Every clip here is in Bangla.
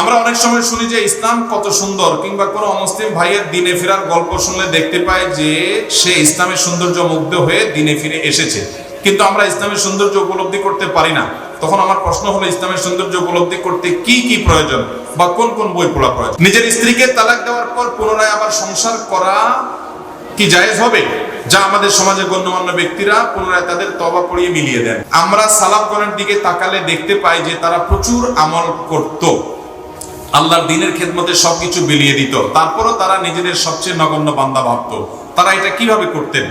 আমরা অনেক সময় শুনি যে ইসলাম কত সুন্দর, কিংবা কোনো অমুসলিম ভাইয়ের দিনে ফেরার গল্প শুনলে দেখতে পাই যে সে ইসলামের সৌন্দর্য মুগ্ধ হয়ে দিনে ফিরে এসেছে। কিন্তু আমরা ইসলামের সৌন্দর্য উপলব্ধি করতে পারি না। তখন আমার প্রশ্ন হলো, ইসলামের সৌন্দর্য উপলব্ধি করতে কি কি প্রয়োজন বা কোন কোন বই পড়া প্রয়োজন? নিজের স্ত্রীকে তালাক দেওয়ার পর পুনরায় আবার সংসার করা কি জায়েজ হবে? যা আমাদের সমাজে গণ্যমান্য ব্যক্তিরা পুনরায় তাদের তবা পড়িয়ে মিলিয়ে দেন। আমরা সালাফগণের দিকে তাকালে দেখতে পাই যে তারা প্রচুর আমল করত। আল্লাহর দিনের খেদমতে সবকিছু বিলিয়ে দিত। তারপরও তারা নিজেদের সবচেয়ে নগণ্য বান্দা ভাবত। তারা এটা কীভাবে করতেন?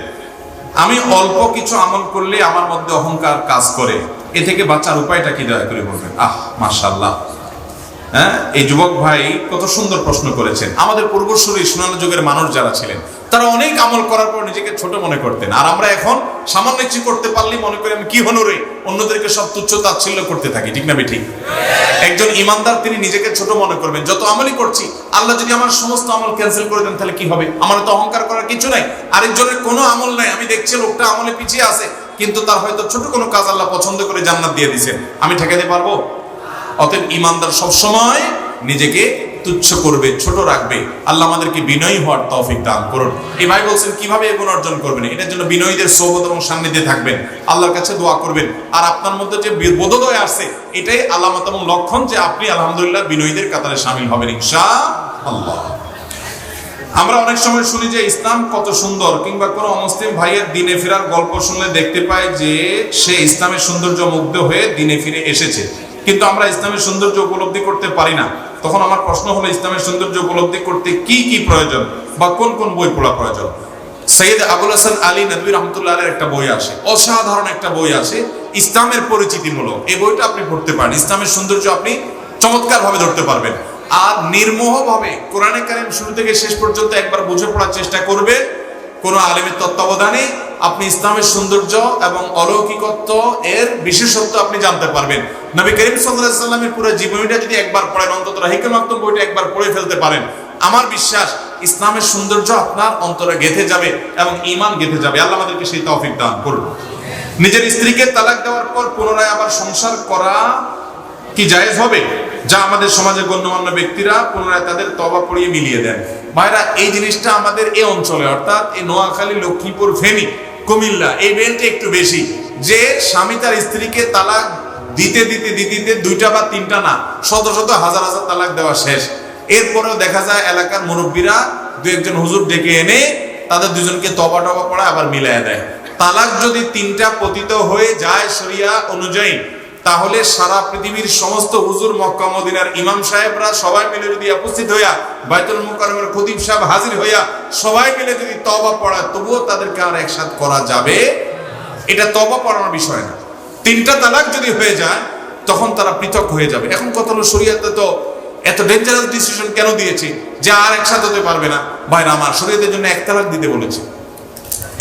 আমি অল্প কিছু আমল করলে আমার মধ্যে অহংকার কাজ করে। এ থেকে বাঁচার উপায়টা কি দয়া করে বলবেন? আহ মাশাল্লাহ হ্যাঁ এই যুবক ভাই কত সুন্দর প্রশ্ন করেছেন। আমাদের পূর্বসূরি সোনালী যুগের মানুষ যারা ছিলেন, তারা অনেক আমল করার নিজেকে ছোট মনে করতেন। আর আমরা এখন সামান্য কিছু করতে পারলেই মনে করি আমি কি হনরে অন্যদেরকে সব তুচ্ছ তাচ্ছিল্য করতে থাকি, ঠিক না ঠিক একজন ইমানদার, তিনি নিজেকে ছোট মনে করবেন। যত আমলই করছি, আল্লাহ যদি আমার সমস্ত আমল ক্যান্সেল করে দেন, তাহলে কি হবে? আমার তো অহংকার করার কিছু নাই। আরেকজনের কোনো আমল নাই। আমি দেখছি লোকটা আমলে পিছিয়ে আছে, কিন্তু তার হয়তো ছোট কোনো কাজ আল্লাহ পছন্দ করে জান্নাত দিয়ে দিয়েছেন। আমি ঠেকাতে পারব? অতএব ইমানদার সবসময় নিজেকে তুচ্ছ করবে, ছোট রাখবে, আল্লাহ আমাদেরকে বিনয়ী হওয়ার তৌফিক দান করুন। এই ভাই বলছেন, কীভাবে এগুণ অর্জন করবেন? এটার জন্য বিনয়ীদের সৌবত এবং সান্নিধ্যে থাকবেন। আল্লাহর কাছে দোয়া করবেন। আর আপনার মধ্যে যে বোধোদয় আসছে, এটাই আলামত এবং লক্ষণ যে আপনি আলহামদুলিল্লাহ বিনয়ীদের কাতারে সামিল হবেন ইনশা আল্লাহ আমরা অনেক সময় শুনি যে, ইসলাম কত সুন্দর, কিংবা কোনো অমুসলিম ভাইয়ের দিনে ফেরার গল্প শুনলে দেখতে পাই যে, সে ইসলামের সৌন্দর্য মুগ্ধ হয়ে দিনে ফিরে এসেছে। কিন্তু আমরা ইসলামের সৌন্দর্য উপলব্ধি করতে পারি না। তখন আমার প্রশ্ন হলো, ইসলামের সৌন্দর্য উপলব্ধি করতে কি কি প্রয়োজন বা কোন কোন বই পড়া প্রয়োজন? সৈয়দ আবুল হাসান আলী নদী রহমতুল্লাহ একটা বই আছে অসাধারণ একটা বই আছে ইসলামের পরিচিতিমূলক। এই বইটা আপনি পড়তে পারেন, ইসলামের সৌন্দর্য আপনি চমৎকার ভাবে ধরতে পারবেন। আর নির্মোহ ভাবে কোরআনে কারিম শুরু থেকে শেষ পর্যন্ত একবার বুঝে পড়ার চেষ্টা করবে কোন আলেমের তত্ত্বাবধানে আপনি ইসলামের সৌন্দর্য এবং অলৌকিকত্ব এর বিশেষত্ব আপনি জানতে পারবেন। নবী করিম সাল্লামের পুরো জীবনীটা যদি একবার পড়েন, অন্তত রাহিকুল মাকতুম বইটা একবার পড়ে ফেলতে পারেন। আমার বিশ্বাস, ইসলামের সৌন্দর্য আপনার অন্তরে গেঁথে যাবে এবং ইমান গেঁথে যাবে। আল্লাহ আমাদেরকে সেই তৌফিক দান করুন। নিজের স্ত্রীকে তালাক দেওয়ার পর পুনরায় আবার সংসার করা কি জায়েজ হবে? যা আমাদের সমাজে গণ্যমান্য ব্যক্তিরা পুনরায় তাদের তবা পড়িয়ে মিলিয়ে দেন। ভাইরা, এই জিনিসটা আমাদের এই অঞ্চলে, অর্থাৎ এই নোয়াখালী, লক্ষ্মীপুর, ফেনী, কুমিল্লা, এই বেলটা একটু বেশি। যে স্বামী তার স্ত্রীকে তালাক দিতে দিতে দিতে দিতে দুইটা বা তিনটা না, শত শত, হাজার হাজার তালাক দেওয়া শেষ। এরপরেও দেখা যায় এলাকার মুরব্বীরা দু একজন হুজুর ডেকে এনে তাদের দুজনকে তবা টবা পড়া আবার মিলাই দেয়। তালাক যদি তিনটা পতিত হয়ে যায় শরিয়া অনুযায়ী তাহলে সারা পৃথিবীর সমস্ত হুজুর মক্কা, মদিনার ইমাম সাহেবরা সবাই মিলে যদি উপস্থিত হইয়া বাইতুল মুকাররমের খতিব সাহেব হাজির হইয়া সবাই মিলে যদি তবা পড়ায়, তবুও তাদেরকে আর একসাথ করা যাবে? এটা তবা পড়ানোর বিষয় না। তিনটা তালাক যদি হয়ে যায়, তখন তারা পৃথক হয়ে যাবে। এখন কত হলো শরীয়তে তো এত ডেঞ্জারাস ডিসিশন কেন দিয়েছে যে আর একসাথে হতে পারবে না? ভাইরা আমার শরীয়তের জন্য এক তালাক দিতে বলেছে।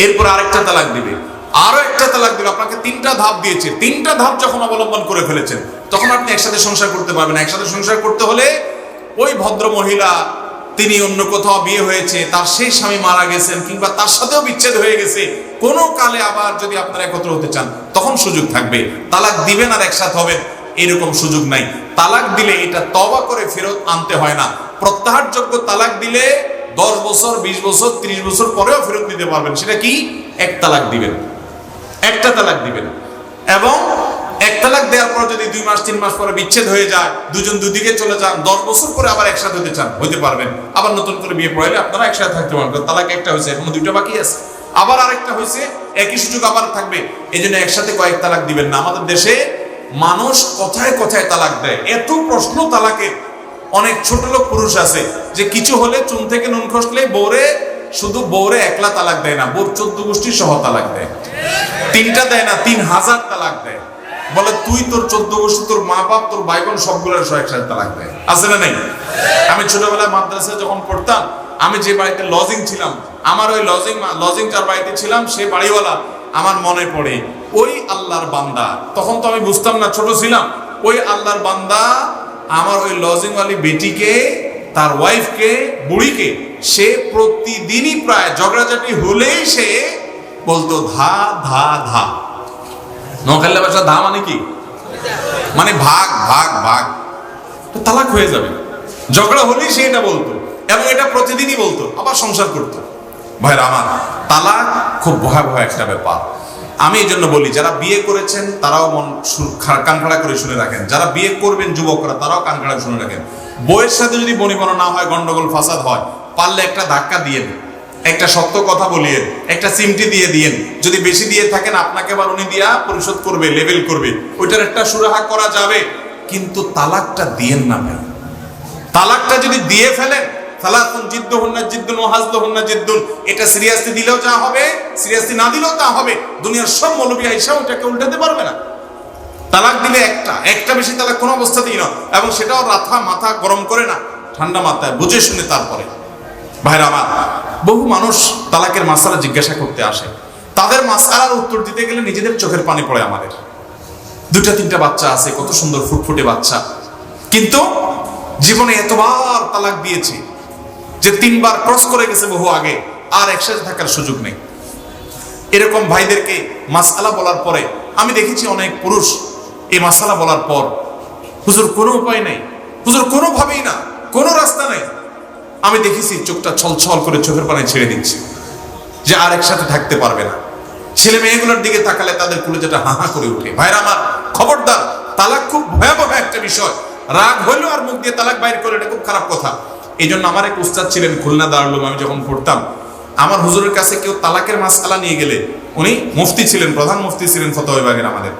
এরপর আরেকটা তালাক দিবে। আরও একটা তালাক দিবে আপনাকে তিনটা ধাপ দিয়েছে। তিনটা ধাপ যখন অবলম্বন করে ফেলেছেন, তখন আপনি একসাথে সংসার করতে পারবেন একসাথে সংসার করতে হলে ওই ভদ্র মহিলা, তিনি অন্য কোথাও বিয়ে হয়েছে, তার সেই স্বামী মারা গেছেন, কিংবা তার সাথেও বিচ্ছেদ হয়ে গেছে, কোনো কালে আবার যদি আপনারা একত্র হতে চান, তখন সুযোগ থাকবে। তালাক দিবেন আর একসাথে হবেন, এরকম সুযোগ নাই। তালাক দিলে এটা তবা করে ফেরত আনতে হয় না। প্রত্যাহারযোগ্য তালাক দিলে দশ বছর, বিশ বছর, ত্রিশ বছর পরেও ফেরত নিতে পারবেন। সেটা কি? এক তালাক দিবেন। একটা তালাক দিবেন। এবং এক তালাক দেওয়ার পর যদি দুই মাস, তিন মাস পরে বিচ্ছেদ হয়ে যায়, দুজন দুদিকে চলে যান, দশ বছর পরে আবার একসাথে হতে চান হতে পারবেন। আবার নতুন করে বিয়ে পড়াইলে আপনারা একসাথে থাকতে পারবেন তালাক একটা হয়েছে, এখনও দুইটা বাকি আছে। আবার আরেকটা হয়েছে, একই সুযোগ আবার থাকবে। এই জন্য একসাথে কয়েক তালাক দিবেন না। আমাদের দেশে মানুষ কথায় কথায় তালাক দেয়। এত প্রশ্ন তালাকে অনেক ছোট লোক, পুরুষ আছে, যে কিছু হলে চুন থেকে নুন খসলে বৌরে শুধু বৌরে একলা তালাক দেয় না, বোর চোদ্দ গোষ্ঠী সহ তালাক দেয়। তিনটা দেয় না, তিন হাজার তালাক দেয়। বলে, তুই তোর চোদ্দ গোষ্ঠী, তোর মা বাপ, তোর ভাই বোন সহ একসাথে তালাক দেয়। আছে না নাই? আমি ছোটবেলায় মাদ্রাসায় যখন পড়তাম, আমি যে বাড়িতে লজিং ছিলাম, আমার ওই লজিং লজিং যার বাড়িতে ছিলাম, সে বাড়িওয়ালা আমার মনে পড়ে, ওই আল্লাহর বান্দা। তখন তো আমি বুঝতাম না, ছোট ছিলাম, ওই আল্লাহর বান্দা আমার ওই লজিংওয়ালি বেটিকে, তার ওয়াইফকে বুড়িকে সে প্রতিদিনই প্রায় ঝগড়াঝাটি হলেই সে বলতো, ধা ধা ধা। নোয়াখালী ভাষা ধা মানে কি? মানে ভাগ ভাগ ভাগ। তালাক হয়ে যাবে। ঝগড়া হলেই সে এটা বলতো এবং এটা প্রতিদিনই বলতো, আবার সংসার করতো। ভাইরা আমার, তালাক খুব ভয়াবহ একটা ব্যাপার। আমি এই জন্য বলি, যারা বিয়ে করেছেন, তারাও মন শু- কান খাড়া করে শুনে রাখেন। যারা বিয়ে করবেন, যুবকরা, তারাও কান খাড়া শুনে রাখেন। বইয়ের সাথে যদি বনিবনা না হয়, গন্ডগোল, ফাসাদ হয় পারলে একটা ধাক্কা দিয়ে। একটা সত্য কথা বলিয়ে একটা সিমটি দিয়ে দিয়েন। যদি বেশি দিয়ে থাকেন, আপনাকে আবার উনি দিয়া পরিশোধ করবে লেভেল করবে। ওইটার একটা সুরাহা করা যাবে। কিন্তু তালাকটা দিয়েন না ভাই তালাকটা যদি দিয়ে ফেলেন, সালাতুন জিদ্দু হুন্না জিদ্দুন ও হাজদু হুন্না জিদ্দুন, এটা সিরিয়াসলি দিলেও যা হবে, সিরিয়াসলি না দিলেও তা হবে। দুনিয়ার সব মৌলবী আইসা ওটাকে উল্টাতে পারবে না। তালাক দিলে একটা একটা বেশি তালাক কোনো অবস্থাতেই না এবং সেটাও রাথা মাথা গরম করে না। ঠান্ডা মাথায়, বুঝে শুনে তারপরে। ভাইরা, আমার বহু মানুষ তালাকের মাসালা জিজ্ঞাসা করতে আসে। তাদের মাসালার উত্তর দিতে গেলে নিজেদের চোখের পানি পড়ে আমাদের। দুটা তিনটা বাচ্চা আছে, কত সুন্দর ফুটফুটে বাচ্চা। কিন্তু জীবনে এতবার তালাক দিয়েছি যে তিনবার ক্রস করে গেছে বহু আগে, আর একসাথে থাকার সুযোগ নেই। এরকম ভাইদেরকে মাসালা বলার পরে আমি দেখেছি অনেক পুরুষ এই মাসালা বলার পর, হুজুর, কোনো উপায় নেই। হুজুর, কোনোভাবেই না, কোনো রাস্তা নেই। আমি দেখেছি চোখটা ছলছল করে চোখের পানি ছেড়ে দিচ্ছে যে আর একসাথে থাকতে পারবে না। ছেলে মেয়েগুলোর দিকে তাকালে তাদের যেটা হা করে উঠে। ভাইরা আমার, খবরদার, তালাক খুব ভয়াবহ একটা বিষয়। রাগ হইল আর মুখ দিয়ে তালাক বাইর করে এটা খুব খারাপ কথা। এই জন্য আমার এক উস্তাদ ছিলেন খুলনা দাঁড়ালুম আমি যখন পড়তাম, আমার হুজুরের কাছে কেউ তালাকের মাসালা নিয়ে গেলে উনি মুফতি ছিলেন, প্রধান মুফতি ছিলেন ফতোয়া বিভাগের আমাদের।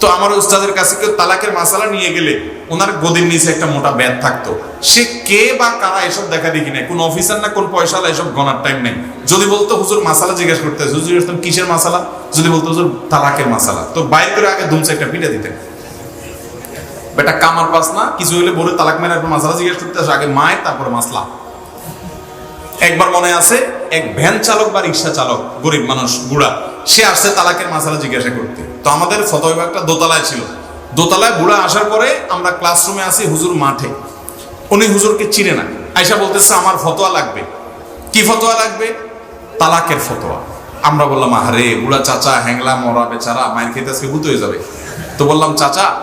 তো আমার উস্তাদের কাছে কেউ তালাকের মাসালা নিয়ে গেলে ওনার গদির নিচে একটা মোটা ব্যাগ থাকতো। সে কে বা কারা এসব দেখা দেখি নাই। কোন অফিসার না কোন পয়সালা এসব গনার টাইম নেই। যদি বলতো হুজুর মাসালা জিজ্ঞেস করতে, হুজুর জিজ্ঞেস কিসের মাসালা? যদি বলতো হুজুর তালাকের মাসালা। তো বাইর করে আগে ধুমছে একটা পিঠে দিতেন। বেটা কামার পাস না কিছু হইলে বলে তালাক একবার মাসালা জিজ্ঞেস করতে আসে। আগে মায়ের, তারপরে মাসলা। একবার মনে আছে, এক ভ্যান চালক বা রিক্সা চালক, গরিব মানুষ, বুড়া, সে আসছে তালাকের মাসালা জিজ্ঞাসা করতে। তো আমাদের ফত বিভাগটা দোতলায় ছিল। দোতলায় বুড়া আসার পরে আমরা ক্লাসরুমে আসি হুজুর মাঠে। উনি হুজুরকে চিনে না। আয়সা বলতেছে, আমার ফতোয়া লাগবে। কি ফতোয়া লাগবে? তালাকের ফতোয়া। আমরা বললাম আরে বুড়া চাচা, হ্যাংলা, মরা, বেচারা, মায়ের খেতে আজকে ভূত হয়ে যাবে। তো বললাম, চাচা,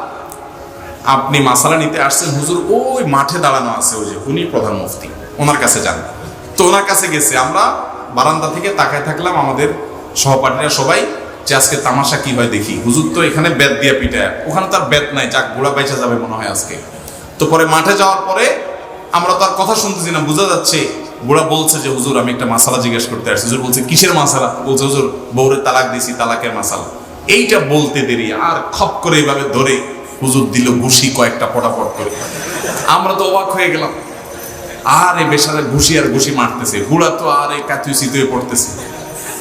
আপনি মাসালা নিতে আসছেন। হুজুর ওই মাঠে দাঁড়ানো আছে, ওই যে উনি প্রধান মুফতি, ওনার কাছে যান। তো ওনার কাছে গেছে। আমরা বারান্দা থেকে তাকায় থাকলাম, আমাদের সহপাঠীরা সবাই যে আজকে তামাশা কি হয় দেখি। হুজুর তো এখানে বেত দিয়া পিটায়। ওখানে তার বেত নাই, যাক, বুড়া পাইচা যাবে মনে হয় আজকে। তো পরে মাঠে যাওয়ার পরে আমরা তার কথা শুনতেছি না, বোঝা যাচ্ছে বুড়া বলছে যে, হুজুর, আমি একটা মাসালা জিজ্ঞেস করতে আসছি। হুজুর বলছে, কিসের মাসালা? বলছে, হুজুর, বউরে তালাক দিছি, তালাকের মাসালা। এইটা বলতে দেরি, আর খপ করে এইভাবে ধরে হুজুর দিল ঘুষি কয়েকটা পটাপট করে। আমরা তো অবাক হয়ে গেলাম। আর এই বেসারে ঘুষি আর ঘুষি মারতেছে। বুড়া তো আর এই কাতুই সিতুয়ে পড়তেছে।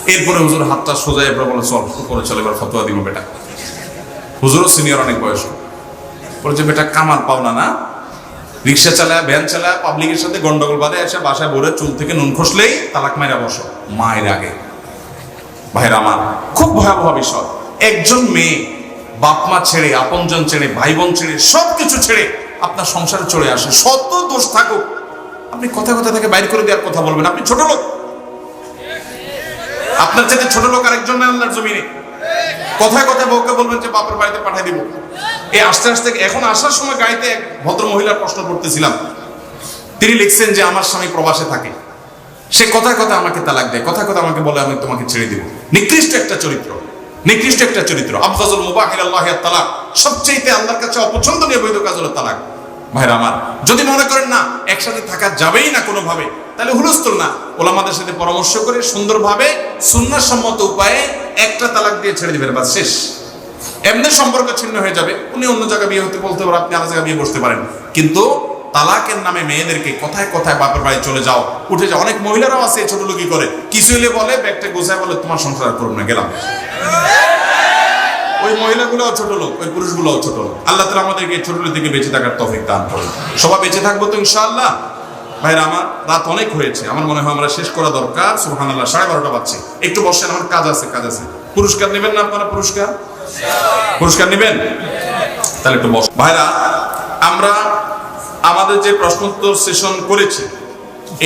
এরপরে হুজুর হাতটা সোজা এবার বলে, চল করে চলে, এবার ফতোয়া দিব বেটা। হুজুরও সিনিয়র অনেক বয়স্ক। বলছে বেটা কামার পাওনা না। রিক্সা চালায়, ভ্যান চালায় পাবলিকের সাথে গন্ডগোল বাদে এসে বাসায় ভরে চুল থেকে নুন খসলেই তালাক মাইরা বসো। মায়ের আগে। ভাইরা আমার, খুব ভয়াবহ বিষয়। একজন মেয়ে বাপ মা ছেড়ে, আপনজন ছেড়ে ভাই বোন ছেড়ে সব কিছু ছেড়ে আপনার সংসারে চলে আসে। শত দোষ থাকুক। আপনি কথা কথা থেকে বাইর করে দেওয়ার কথা বলবেন? আপনি ছোট লোক। আপনার চাইতে ছোট লোক আরেকজন না আল্লাহর জমিনে? কথায় কথায় বউকে বলবেন যে বাপের বাড়িতে পাঠিয়ে দিব? এই আস্তে আস্তে এখন আসার সময় গাড়িতে এক ভদ্র মহিলার প্রশ্ন করতেছিলাম। তিনি লিখছেন যে আমার স্বামী প্রবাসে থাকে। সে কথায় কথা আমাকে তালাক দেয়? কথায় কথা আমাকে বলে আমি তোমাকে ছেড়ে দিব? নিকৃষ্ট একটা চরিত্র। নিকৃষ্ট একটা চরিত্র। আফজাজুল মুবাহির আল্লাহ তালাক। সবচেয়ে আল্লাহর কাছে অপছন্দনীয় বৈধ কাজ হলো তালাক। ভাইরা আমার, যদি মনে করেন না একসাথে থাকা যাবেই না কোনোভাবে, তাহলে হুলস্থুল না। ওলামাদের সাথে পরামর্শ করে সুন্দরভাবে উপায়ে একটা তালাক দিয়ে ছেড়ে বাস শেষ। এমনি সম্পর্ক ছিন্ন হয়ে যাবে, উনি অন্য জায়গায় বিয়ে হতে বলতে পারেন, আপনি আলাদা জায়গায় বিয়ে বসতে পারেন। কিন্তু তালাকের নামে মেয়েদেরকে কথায় কথায় বাপের বাড়ি চলে যাও, উঠে যাও। অনেক মহিলারাও আছে ছোট লোকই করে। কিছু বলে, ব্যাগটা গোছায় বলে, তোমার সংসার করুন না, গেলাম। ওই মহিলাগুলো ছোট লোক, ওই পুরুষগুলোও ছোট লোক। আল্লাহ তালা আমাদেরকে ছোট লোক থেকে বেঁচে থাকার তফিক দান করুন। সবাই বেঁচে থাকব তো ইনশাআল্লাহ? ভাইরা, আমার রাত অনেক হয়েছে। আমার মনে হয় আমরা শেষ করা দরকার। সুহান আল্লাহ সাড়ে বারোটা বাজছে। একটু বসেন, আমার কাজ আছে কাজ আছে। পুরস্কার নেবেন না আপনারা পুরস্কার? পুরস্কার নেবেন? তাহলে একটু বস ভাইরা, আমরা আমাদের যে প্রশ্নোত্তর সেশন করেছি,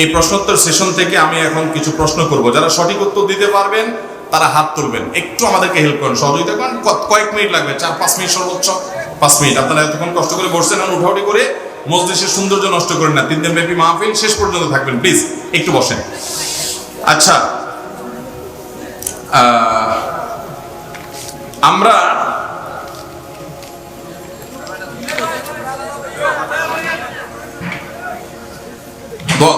এই প্রশ্নোত্তর সেশন থেকে আমি এখন কিছু প্রশ্ন করব। যারা সঠিক উত্তর দিতে পারবেন তারা হাত তুলবেন। একটু আমাদেরকে হেল্প করেন, সহযোগিতা করেন। কয়েক মিনিট লাগবে, চার, পাঁচ মিনিট সর্বোচ্চ। পাঁচ মিনিট, আপনারা এতক্ষণ কষ্ট করে বসছেন আর উঠাউটি করে মস্তিষ্কের সৌন্দর্য নষ্ট করেন না। তিন দিন ব্যাপী মাহফিল শেষ পর্যন্ত থাকবেন প্লিজ একটু বসেন। আচ্ছা আমরা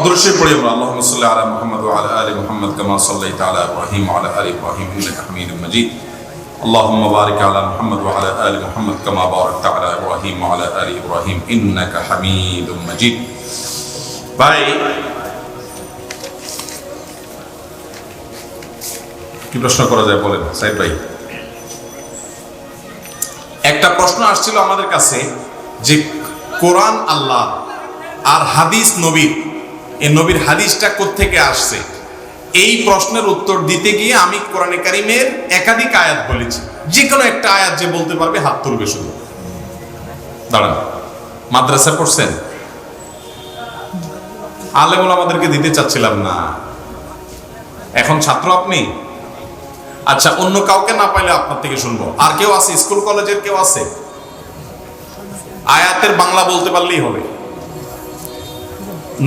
درشي পড়ি আমরা اللهم صل على محمد وعلى ال محمد كما صليت على ابراهيم وعلى ال ابراهيم انك حميد مجيد اللهم بارك على محمد وعلى ال محمد كما باركت على ابراهيم وعلى ال ابراهيم انك حميد مجيد ভাই কি প্রশ্ন করা যায় বলেন সাইদ ভাই একটা প্রশ্ন আসছিল আমাদের কাছে যে কোরআন আল্লাহ আর হাদিস নবীর এই নবীর হাদিসটা কোত্থেকে আসছে? এই প্রশ্নের উত্তর দিতে গিয়ে আমি কোরআনে কারিমের একাধিক আয়াত বলেছি। যে কোনো একটা আয়াত যে বলতে পারবে, হাত তুলবে শুধু। দাঁড়ান, মাদ্রাসা পড়ছেন? আলেমুল আমাদেরকে দিতে চাচ্ছিলাম না। এখন ছাত্র আপনি? আচ্ছা অন্য কাউকে না পাইলে আপনার থেকে শুনব। আর কেউ আছে? স্কুল কলেজের কেউ আছে? আয়াতের বাংলা বলতে পারলেই হবে।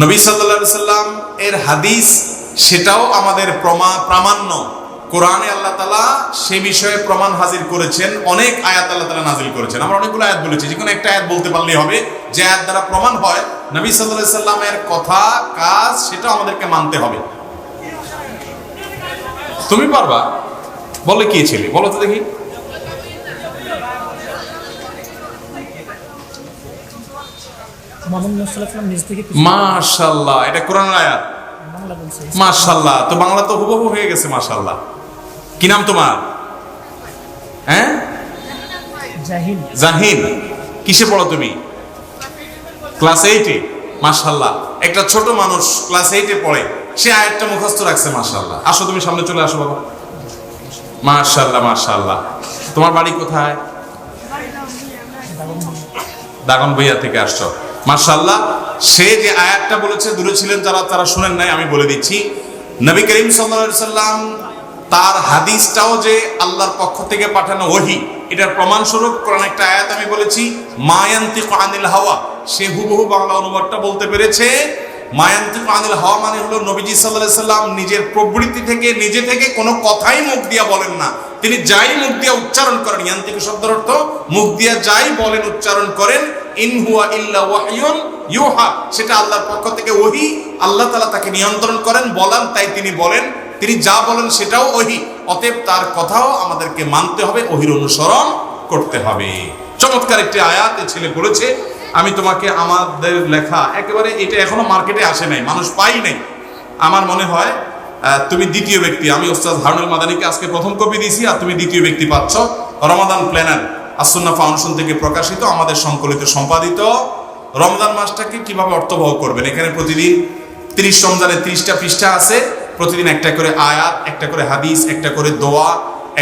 নবী সাল্লা সাল্লাম এর হাদিস, সেটাও আমাদের প্রমা, প্রামাণ্য। কোরআনে আল্লাহ তালা সে বিষয়ে প্রমাণ হাজির করেছেন, অনেক আয়াত আল্লাহ তালা নাজিল করেছেন। আমরা অনেকগুলো আয়াত বলেছি যে কোনো একটা আয়াত বলতে পারলেই হবে, যে আয়াত দ্বারা প্রমাণ হয় নবী সাল্লাহ সাল্লামের কথা, কাজ, সেটা আমাদেরকে মানতে হবে। তুমি পারবা? বলে কি ছেলে? বলো তো দেখি মোহাম্মদ মুসাল্লাম নিজ থেকে কিছু মাশাল্লাহ এটা কোরআন আয়াত। মাশাল্লাহ তো বাংলা তো হুবহু হয়ে গেছে মাশাল্লাহ কি নাম তোমার? হ্যাঁ? জাহিন কিসে পড়ো তুমি? ক্লাস এইটে? মাশাল্লাহ একটা ছোট মানুষ ক্লাস এইটে পড়ে সে আয়াতটা মুখস্থ রাখছে মাশাল্লাহ আসো তুমি সামনে চলে আসো বাবা। মাশাল্লাহ মাশাল্লাহ তোমার বাড়ি কোথায়? দাগন ভইয়া থেকে আসছো। মাশাল্লাহ সে যে আয়াতটা বলেছে, দূরে ছিলেন যারা, তারা শুনেন নাই, আমি বলে দিচ্ছি। নবী করিম সাল্লাম তার হাদিসটাও যে আল্লাহর পক্ষ থেকে পাঠানো ওহি, এটার প্রমাণস্বরূপ কোরআন একটা আয়াত আমি বলেছি মায়ান্তিক আনিল হাওয়া। সে হুবহু বাংলা অনুবাদটা বলতে পেরেছে। মায়ান্তিক আনিল হাওয়া মানে হলো নবীজি সাল্লাল্লাহু সাল্লাম নিজের প্রবৃত্তি থেকে, নিজে থেকে কোনো কথাই মুখ দিয়া বলেন না। তিনি যাই মুখ দিয়া উচ্চারণ করেন, ইয়ান্তিক শব্দের অর্থ মুখ দিয়া যাই বলেন, উচ্চারণ করেন ইন হুয়া ইল্লা ওয়াহিয়ুন ইউহা, সেটা আল্লাহর পক্ষ থেকে ওহি। আল্লাহ তাআলা তাকে নিয়ন্ত্রণ করেন, বলান, তাই তিনি বলেন। তিনি যা বলেন সেটাও ওহি। অতএব তার কথাও আমাদেরকে মানতে হবে, ওহির অনুসরণ করতে হবে। চমৎকার একটি আয়াত ছেলে বলেছে আমি তোমাকে আমাদের লেখা, একেবারে এটা এখনও মার্কেটে আসে নাই, মানুষ পাই নাই। আমার মনে হয় তুমি দ্বিতীয় ব্যক্তি, আমি ওস্তাদ হারুনুল মাদানিকে আজকে প্রথম কপি দিয়েছি, আর তুমি দ্বিতীয় ব্যক্তি পাচ্ছ, রমাদান প্ল্যানার। আসন্না ফাউন্ডেশন থেকে প্রকাশিত, আমাদের সংকলিত সম্পাদিত। রমজান মাসটাকে কীভাবে অর্থবহ করবেন? এখানে প্রতিদিন তিরিশ রমজানের তিরিশটা পৃষ্ঠা আছে। প্রতিদিন একটা করে আয়াত, একটা করে হাদিস, একটা করে দোয়া,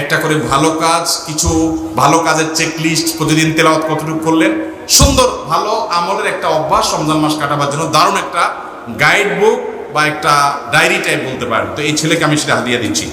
একটা করে ভালো কাজ, কিছু ভালো কাজের চেকলিস্ট প্রতিদিন তেলাওয়াত কতটুকু করলেন? সুন্দর, ভালো আমলের একটা অভ্যাস রমজান মাস কাটাবার জন্য। দারুণ একটা গাইড বুক বা একটা ডায়েরি টাইপ বলতে পারেন। তো এই ছেলেকে আমি সেটা হাদিয়া দিচ্ছি।